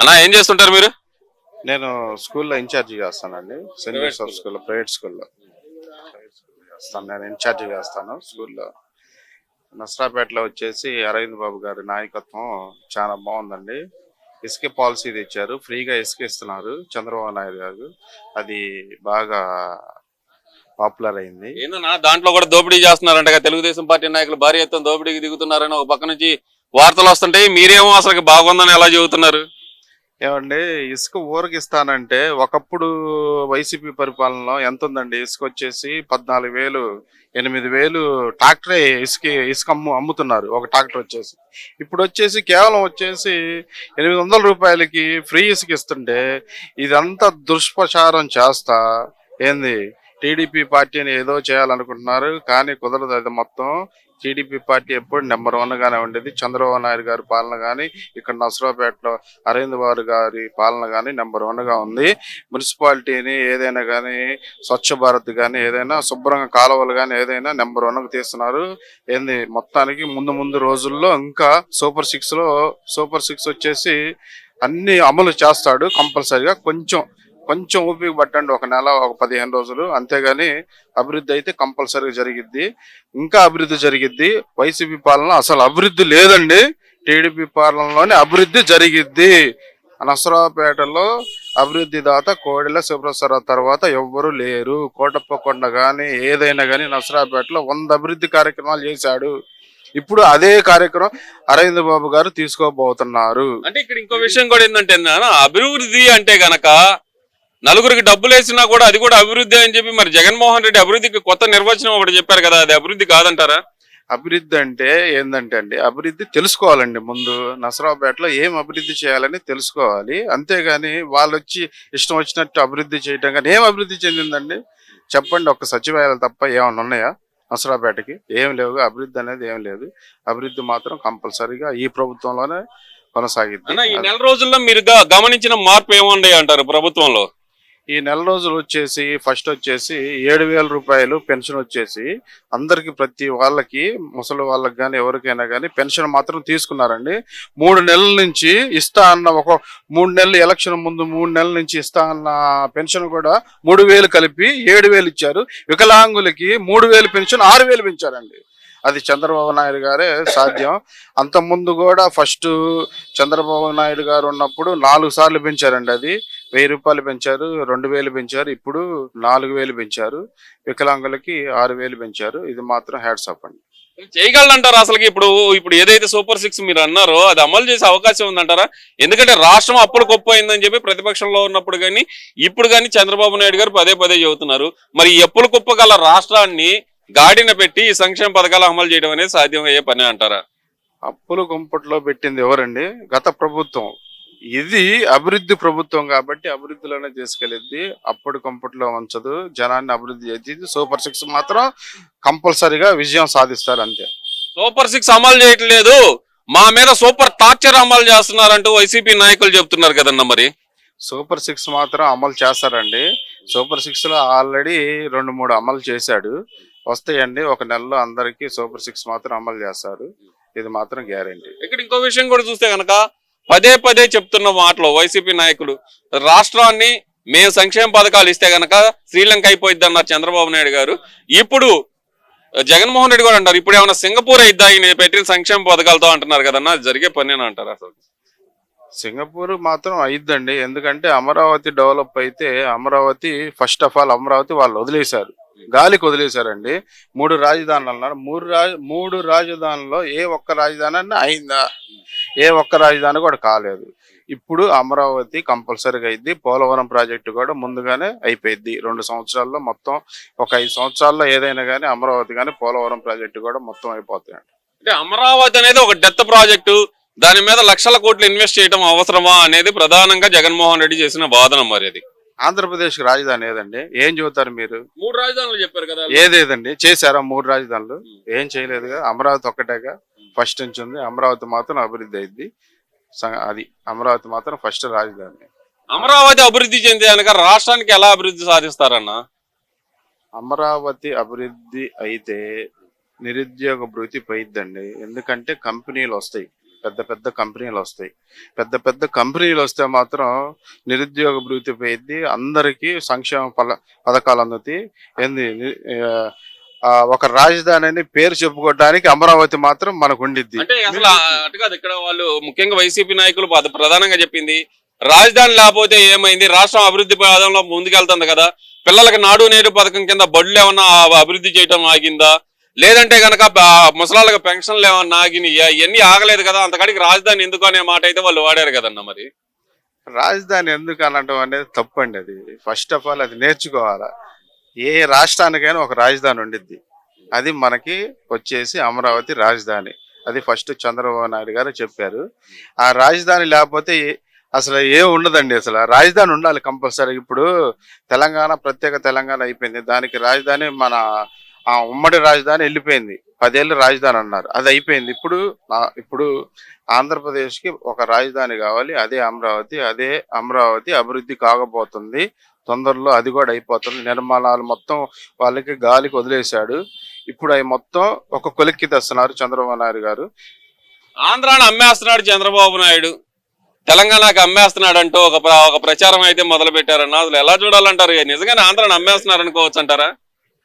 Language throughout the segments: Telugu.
అన్నా ఏం చేస్తుంటారు మీరు? నేను స్కూల్లో ఇన్ఛార్జి చేస్తానండి. సెయింట్ జోసెఫ్ స్కూల్లో ప్రైవేట్ స్కూల్లో. చేస్తాను. నేను ఇన్ఛార్జి చేస్తాను స్కూల్లో. నసరాపేటలో వచ్చేసి అరవింద్ బాబు గారి నాయకత్వం చాలా బాగుందండి. ఇసుక పాలసీ తెచ్చారు. ఫ్రీగా ఇసుక ఇస్తున్నారు చంద్రబాబు నాయుడు గారు. అది బాగా పాపులర్ అయింది. ఏందన్నా దాంట్లో కూడా దోపిడీ చేస్తున్నారంట తెలుగుదేశం పార్టీ నాయకులు భారీ ఎత్తున దోపిడీకి దిగుతున్నారని ఒక పక్క నుంచి వార్తలు వస్తుంటాయి. మీరేమో అసలు బాగుందని ఎలా చెబుతున్నారు? ఏమండి ఇసుక ఊరకిస్తానంటే ఒకప్పుడు వైసీపీ పరిపాలనలో ఎంత ఉందండి ఇసుక వచ్చేసి పద్నాలుగు వేలు ఎనిమిది వేలు ట్రాక్టరే ఇసుక ఇసుక అమ్ము అమ్ముతున్నారు ఒక ట్రాక్టర్ వచ్చేసి. ఇప్పుడు వచ్చేసి కేవలం వచ్చేసి ఎనిమిది వందల రూపాయలకి ఫ్రీ ఇసుక ఇస్తుంటే ఇదంతా దుష్ప్రచారం చేస్తా ఏంది? టీడీపీ పార్టీని ఏదో చేయాలనుకుంటున్నారు కానీ కుదరదు అది మొత్తం. టీడీపీ పార్టీ ఎప్పుడు నెంబర్ వన్ గానే ఉండేది. చంద్రబాబు నాయుడు గారి పాలన కానీ ఇక్కడ నసరాపేటలో అరవింద్ బాబు గారి పాలన కానీ నెంబర్ వన్గా ఉంది. మున్సిపాలిటీని ఏదైనా కానీ స్వచ్ఛ భారత్ కానీ ఏదైనా శుభ్రంగా కాలువలు కానీ ఏదైనా నెంబర్ వన్గా తీస్తున్నారు. ఏంది? మొత్తానికి ముందు ముందు రోజుల్లో ఇంకా సూపర్ సిక్స్లో సూపర్ సిక్స్ వచ్చేసి అన్ని అమలు చేస్తాడు కంపల్సరిగా. కొంచెం కొంచెం ఓపిక పట్టండి ఒక నెల ఒక పదిహేను రోజులు. అంతేగాని అభివృద్ధి అయితే కంపల్సరీగా జరిగిద్ది. ఇంకా అభివృద్ధి జరిగిద్ది. వైసీపీ పాలన అసలు అభివృద్ధి లేదండి. టీడీపీ పాలనలోనే అభివృద్ధి జరిగిద్ది. నసరావుపేటలో అభివృద్ధి దాత కోడెల శివప్రసాద్ తర్వాత ఎవ్వరు లేరు. కోటప్ప కొండ గాని ఏదైనా కానీ నసరాపేటలో వంద అభివృద్ధి కార్యక్రమాలు చేశాడు. ఇప్పుడు అదే కార్యక్రమం అరవింద్ బాబు గారు తీసుకోబోతున్నారు. అంటే ఇక్కడ ఇంకో విషయం కూడా ఏంటంటే అభివృద్ధి అంటే గనక నలుగురికి డబ్బులు వేసినా కూడా అది కూడా అభివృద్ధి అని చెప్పి మరి జగన్మోహన్ రెడ్డి అభివృద్ధికి కొత్త నిర్వచనం ఒకటి చెప్పారు కదా అది అభివృద్ధి కాదంటారా? అభివృద్ధి అంటే ఏంటంటే అండి అభివృద్ధి తెలుసుకోవాలండి ముందు. నసరాపేటలో ఏం అభివృద్ధి చేయాలని తెలుసుకోవాలి. అంతేగాని వాళ్ళు వచ్చి ఇష్టం వచ్చినట్టు అభివృద్ధి చేయటం కానీ ఏం అభివృద్ధి చెందిందండి? చెప్పండి ఒక సచివాలయాలు తప్ప ఏమైనా ఉన్నాయా నసరాపేటకి ఏం లేవు అభివృద్ధి అనేది ఏం లేదు. అభివృద్ధి మాత్రం కంపల్సరీగా ఈ ప్రభుత్వంలోనే ఈ నెల రోజుల్లో మీరు గమనించిన మార్పు ఏముండే అంటారు ప్రభుత్వంలో? ఈ నెల రోజులు వచ్చేసి ఫస్ట్ వచ్చేసి ఏడు వేల రూపాయలు పెన్షన్ వచ్చేసి అందరికి ప్రతి వాళ్ళకి ముసలి వాళ్ళకి కానీ ఎవరికైనా కానీ పెన్షన్ మాత్రం తీసుకున్నారండి. మూడు నెలల నుంచి ఇస్తా అన్న ఒక మూడు నెలలు ఎలక్షన్ ముందు మూడు నెలల నుంచి ఇస్తా అన్న పెన్షన్ కూడా మూడు వేలు కలిపి ఏడు వేలు ఇచ్చారు. వికలాంగులకి మూడు వేలు పెన్షన్ ఆరు వేలు పెంచారండి. అది చంద్రబాబు నాయుడు గారే సాధ్యం. అంతకుముందు ముందు కూడా ఫస్ట్ చంద్రబాబు నాయుడు గారు ఉన్నప్పుడు నాలుగు సార్లు పెంచారండి అది. వెయ్యి రూపాయలు పెంచారు రెండు వేలు పెంచారు ఇప్పుడు నాలుగు వేలు పెంచారు వికలాంగులకి ఆరు వేలు పెంచారు. ఇది మాత్రం హ్యాట్స్ ఆఫ్ అండి. చేయగలరంటారా అసలు ఇప్పుడు ఇప్పుడు ఏదైతే సూపర్ సిక్స్ మీరు అన్నారో అది అమలు చేసే అవకాశం ఉందంటారా? ఎందుకంటే రాష్ట్రం అప్పులు గొప్ప అయిందని చెప్పి ప్రతిపక్షంలో ఉన్నప్పుడు కానీ ఇప్పుడు కానీ చంద్రబాబు నాయుడు గారు పదే పదే చెబుతున్నారు. మరి ఈ అప్పులు కుప్ప గల రాష్ట్రాన్ని గాడిన పెట్టి ఈ సంక్షేమ పథకాలు అమలు చేయడం అనేది సాధ్యమయ్యే పని అంటారా? అప్పులు గుంపట్లో పెట్టింది ఎవరండి? గత ప్రభుత్వం. ఇది అభివృద్ధి ప్రభుత్వం కాబట్టి అభివృద్ధిలోనే తీసుకెళ్ళిద్ది. అప్పుడు కంపట్లో ఉంచదు. జనాన్ని అభివృద్ధి చేసి సూపర్ సిక్స్ మాత్రం కంపల్సరీగా విజయం సాధిస్తారు అంతే సూపర్ సిక్స్ అమలు చేయట్లేదు. మా మీద సూపర్ టార్చర్ అమలు చేస్తున్నారంటూ వైసీపీ నాయకులు చెప్తున్నారు కదన్న మరి? సూపర్ సిక్స్ మాత్రం అమలు చేస్తారండి. సూపర్ సిక్స్లో ఆల్రెడీ రెండు మూడు అమలు చేశాడు. వస్తాయండి. ఒక నెలలో అందరికి సూపర్ సిక్స్ మాత్రం అమలు చేస్తారు. ఇది మాత్రం గ్యారంటీ. ఇక్కడ ఇంకో విషయం కూడా చూస్తే గనక పదే పదే చెప్తున్న మాటలు వైసీపీ నాయకులు రాష్ట్రాన్ని మేము సంక్షేమ పథకాలు ఇస్తే గనక శ్రీలంక అయిపోయింది అన్నారు చంద్రబాబు నాయుడు గారు. ఇప్పుడు జగన్మోహన్ రెడ్డి కూడా అంటారు ఇప్పుడు ఏమైనా సింగపూర్ అయిద్దా ఈయన పెట్టిన సంక్షేమ పథకాలతో అంటున్నారు కదన్నా జరిగే పని అంటారు అసలు? సింగపూర్ మాత్రం అయిద్దండి. ఎందుకంటే అమరావతి డెవలప్ అయితే Amaravati first of all Amaravati వాళ్ళు వదిలేశారు. గాలికి వదిలేశారండి. మూడు రాజధానులు అన్నారు. మూడు రాజ మూడు రాజధానుల్లో ఏ ఒక్క రాజధాని అయిందా? ఏ ఒక్క రాజధాని కూడా కాలేదు. ఇప్పుడు అమరావతి కంపల్సరీగా అయింది. పోలవరం ప్రాజెక్టు కూడా ముందుగానే అయిపోయింది. రెండు సంవత్సరాల్లో మొత్తం ఒక ఐదు సంవత్సరాల్లో ఏదైనా కానీ అమరావతి కానీ పోలవరం ప్రాజెక్టు కూడా మొత్తం అయిపోతాయండి అంటే అమరావతి అనేది ఒక డెత్ ప్రాజెక్టు. దాని మీద లక్షల కోట్లు ఇన్వెస్ట్ చేయడం అవసరమా అనేది ప్రధానంగా జగన్మోహన్ రెడ్డి చేసిన వాదన మరి అది. ఆంధ్రప్రదేశ్ రాజధాని ఏదండి? ఏం చెబుతారు మీరు? మూడు రాజధానులు చెప్పారు కదా. ఏదేదండి? చేశారా మూడు రాజధానులు? ఏం చేయలేదుగా? అమరావతి ఒక్కటేగా? ఫస్ట్ నుంచి ఉంది. అమరావతి మాత్రం అభివృద్ధి అయింది. అది అమరావతి మాత్రం ఫస్ట్ రాజధాని. అమరావతి అభివృద్ధి చెందేదనక రాష్ట్రానికి ఎలా అభివృద్ధి సాధిస్తారన్న? అమరావతి అభివృద్ధి అయితే నిరుద్యోగ భృతి పోయిద్దండి. ఎందుకంటే కంపెనీలు వస్తాయి. పెద్ద పెద్ద కంపెనీలు వస్తాయి. పెద్ద పెద్ద కంపెనీలు వస్తే మాత్రం నిరుద్యోగ భృతి పోయింది అందరికీ సంక్షేమ పల పథకాలు అందుతాయి. ఏంది? ఒక రాజధాని అని పేరు చెప్పుకోవడానికి అమరావతి మాత్రం మనకు ఉండిద్ది. అంటే అసలు అటు కాదు ఇక్కడ వాళ్ళు ముఖ్యంగా వైసీపీ నాయకులు ప్రధానంగా చెప్పింది రాజధాని లేకపోతే ఏమైంది రాష్ట్రం అభివృద్ధి పదంలో ముందుకెళ్తుంది కదా పిల్లలకి నాడు నేడు పథకం కింద బడులు ఏమన్నా అభివృద్ధి చేయటం ఆగిందా? లేదంటే గనక ముసలాళ్ళకి పెన్షన్లు ఏమన్నా ఆగినాయా? ఇవన్నీ ఆగలేదు కదా అంతకాడికి రాజధాని ఎందుకు అనే మాట అయితే వాళ్ళు వాడారు కదన్న మరి? రాజధాని ఎందుకు అనడం అనేది తప్పండి అది. ఫస్ట్ ఆఫ్ ఆల్ అది నేర్చుకోవాలా? ఏ రాష్ట్రానికైనా ఒక రాజధాని ఉండిద్ది. అది మనకి వచ్చేసి అమరావతి రాజధాని. అది ఫస్ట్ చంద్రబాబు నాయుడు గారు చెప్పారు. ఆ రాజధాని లేకపోతే అసలు ఏ ఉండదండి అసలు. రాజధాని ఉండాలి కంపల్సరీ. ఇప్పుడు తెలంగాణ ప్రత్యేక తెలంగాణ అయిపోయింది. దానికి రాజధాని మన ఆ ఉమ్మడి రాజధాని వెళ్ళిపోయింది. పదేళ్ళు రాజధాని అన్నారు. అది అయిపోయింది. ఇప్పుడు ఆ- ఇప్పుడు ఆంధ్రప్రదేశ్కి ఒక రాజధాని కావాలి అదే అమరావతి అదే అమరావతి అభివృద్ధి కాకపోతుంది తొందరలో అది కూడా అయిపోతుంది. నిర్మాణాలు మొత్తం వాళ్ళకి గాలికి వదిలేశాడు. ఇప్పుడు అవి మొత్తం ఒక కొలిక్కి తెస్తున్నారు చంద్రబాబు నాయుడు గారు. ఆంధ్రాని అమ్మేస్తున్నాడు చంద్రబాబు నాయుడు. తెలంగాణకి అమ్మేస్తున్నాడు అంటూ ఒక ఒక ప్రచారం అయితే మొదలు పెట్టారన్న అసలు ఎలా చూడాలంటారు? నిజంగానే ఆంధ్రాని అమ్మేస్తున్నారు అనుకోవచ్చు అంటారా?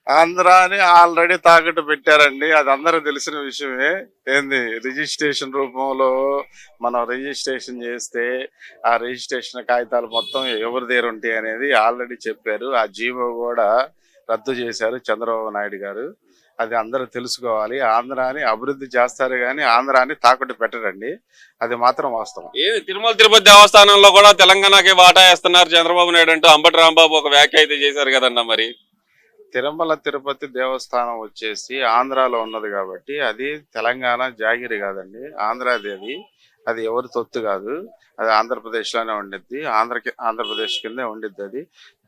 ఆంధ్రాని ఆల్రెడీ తాకట్టు పెట్టారండి. అది అందరూ తెలిసిన విషయమే. ఏంది? రిజిస్ట్రేషన్ రూపంలో మనం రిజిస్ట్రేషన్ చేస్తే ఆ రిజిస్ట్రేషన్ కాగితాలు మొత్తం ఎవరి దగ్గర ఉంటాయి అనేది ఆల్రెడీ చెప్పారు. ఆ జీవో కూడా రద్దు చేశారు చంద్రబాబు నాయుడు గారు. అది అందరూ తెలుసుకోవాలి. ఆంధ్రాని అభివృద్ధి చేస్తారు కానీ ఆంధ్రాని తాకట్టు పెట్టరండి. అది మాత్రం వాస్తవం. ఏది? తిరుమల తిరుపతి దేవస్థానంలో కూడా తెలంగాణకి వాటా వేస్తున్నారు చంద్రబాబు నాయుడు అంటూ అంబటి రాంబాబు ఒక వ్యాఖ్య అయితే చేశారు కదన్నా మరి. తిరుమల తిరుపతి దేవస్థానం వచ్చేసి ఆంధ్రాలో ఉన్నది కాబట్టి అది తెలంగాణ జాగిరి కాదండి ఆంధ్రాది అది అది ఎవరి తొత్తు కాదు అది ఆంధ్రప్రదేశ్లోనే ఉండిద్ది ఆంధ్రకి ఆంధ్రప్రదేశ్ కిందే ఉండిద్ది అది.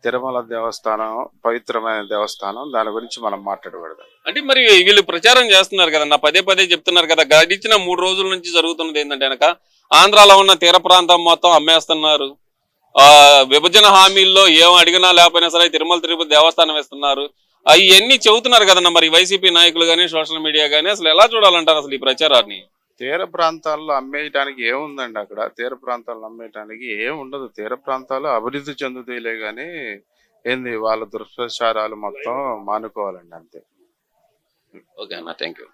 తిరుమల దేవస్థానం పవిత్రమైన దేవస్థానం దాని గురించి మనం మాట్లాడకూడదు. అంటే మరి వీళ్ళు ప్రచారం చేస్తున్నారు కదన్న పదే పదే చెప్తున్నారు కదా గడిచిన మూడు రోజుల నుంచి జరుగుతున్నది ఏంటంటే కనుక ఆంధ్రాలో ఉన్న తీర ప్రాంతం మొత్తం అమ్మేస్తున్నారు. విభజన హామీల్లో ఏం అడిగినా లేకపోయినా సరే తిరుమల తిరుపతి దేవస్థానం ఇస్తున్నారు అవన్నీ చెబుతున్నారు కదన్న మరి వైసీపీ నాయకులు కానీ సోషల్ మీడియా కానీ అసలు ఎలా చూడాలంటారు అసలు ఈ ప్రచారాన్ని? తీర ప్రాంతాల్లో అమ్మేయటానికి ఏముందండి అక్కడ? తీర ప్రాంతాల్లో అమ్మేయటానికి ఏం ఉండదు. తీర ప్రాంతాలు అభివృద్ధి చెందుతాయిలే కానీ ఏంది వాళ్ళ దుష్ప్రచారాలు మొత్తం మానుకోవాలండి అంతే. ఓకే అన్న థ్యాంక్ యూ